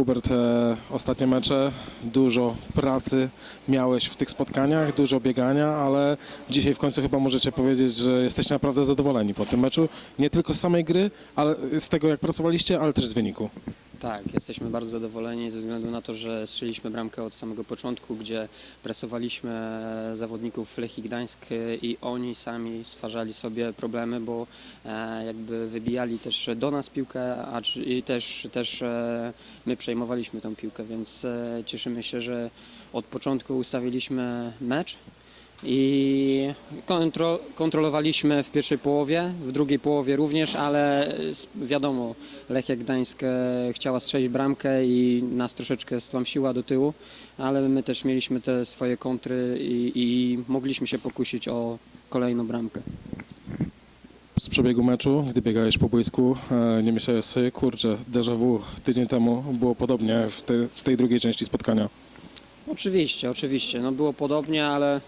Hubert, e, ostatnie mecze, dużo pracy miałeś w tych spotkaniach, dużo biegania, ale dzisiaj w końcu chyba możecie powiedzieć, że jesteście naprawdę zadowoleni po tym meczu. Nie tylko z samej gry, ale z tego jak pracowaliście, ale też z wyniku. Tak, jesteśmy bardzo zadowoleni ze względu na to, że strzeliliśmy bramkę od samego początku, gdzie presowaliśmy zawodników Lechii Gdańsk i oni sami stwarzali sobie problemy, bo e, jakby wybijali też do nas piłkę, a i też, też e, my przejmowaliśmy tą piłkę, więc e, cieszymy się, że od początku ustawiliśmy mecz i kontro, kontrolowaliśmy w pierwszej połowie, w drugiej połowie również, ale s- wiadomo, Lechia Gdańsk e, chciała strzelić bramkę i nas troszeczkę stłamsiła do tyłu, ale my też mieliśmy te swoje kontry i, i mogliśmy się pokusić o kolejną bramkę. Z przebiegu meczu, gdy biegałeś po boisku, e, nie myślałeś sobie, kurczę, déjà vu tydzień temu było podobnie w, te, w tej drugiej części spotkania. Oczywiście, oczywiście. No było podobnie, ale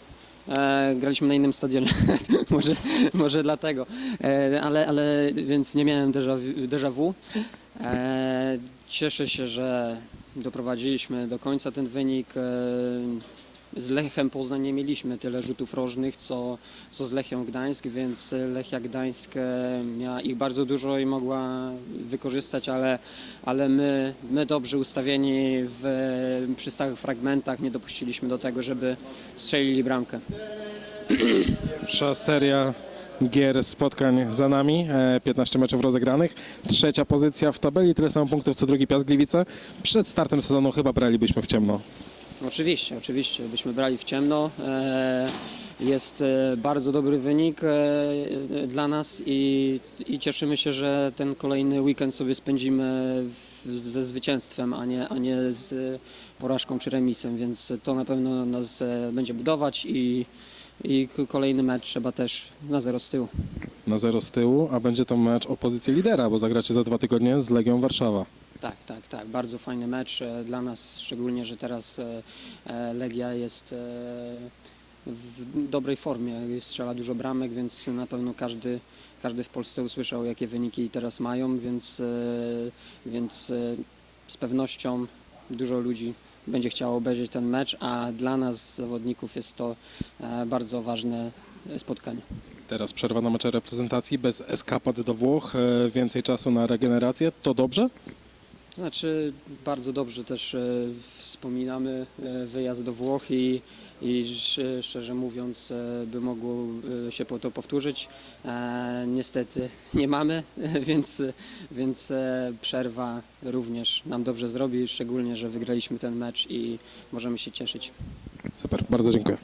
e, graliśmy na innym stadionie. może, może dlatego. E, ale, ale więc nie miałem déjà, déjà vu. E, cieszę się, że doprowadziliśmy do końca ten wynik. Z Lechem Poznań nie mieliśmy tyle rzutów rożnych, co, co z Lechią Gdańsk, więc Lechia Gdańsk miała ich bardzo dużo i mogła wykorzystać, ale, ale my, my dobrze ustawieni w, przy stałych fragmentach nie dopuściliśmy do tego, żeby strzelili bramkę. Pierwsza seria gier, spotkań za nami, e, 15 meczów rozegranych, trzecia pozycja w tabeli, tyle samo punktów co drugi Piast Gliwice. Przed startem sezonu chyba bralibyśmy w ciemno. Oczywiście, oczywiście, byśmy brali w ciemno. E, Jest e, bardzo dobry wynik e, dla nas i, i cieszymy się, że ten kolejny weekend sobie spędzimy w, ze zwycięstwem, a nie, a nie z porażką czy remisem, więc to na pewno nas e, będzie budować i, i kolejny mecz trzeba też na zero z tyłu. Na zero z tyłu, a będzie to mecz o pozycję lidera, bo zagracie za dwa tygodnie z Legią Warszawa. Tak, tak, tak. Bardzo fajny mecz e, dla nas, szczególnie, że teraz e, e, Legia jest e, w dobrej formie, strzela dużo bramek, więc na pewno każdy, każdy w Polsce usłyszał, jakie wyniki teraz mają, więc, e, więc e, z pewnością dużo ludzi będzie chciało obejrzeć ten mecz, a dla nas, zawodników, jest to e, bardzo ważne spotkanie. Teraz przerwa na mecze reprezentacji, bez eskapad do Włoch, więcej czasu na regenerację. To dobrze? Znaczy bardzo dobrze też e, wspominamy e, wyjazd do Włoch i, i sz- szczerze mówiąc e, by mogło się po to powtórzyć. Niestety nie mamy, więc, więc przerwa również nam dobrze zrobi, szczególnie, że wygraliśmy ten mecz i możemy się cieszyć. Super, bardzo dziękuję.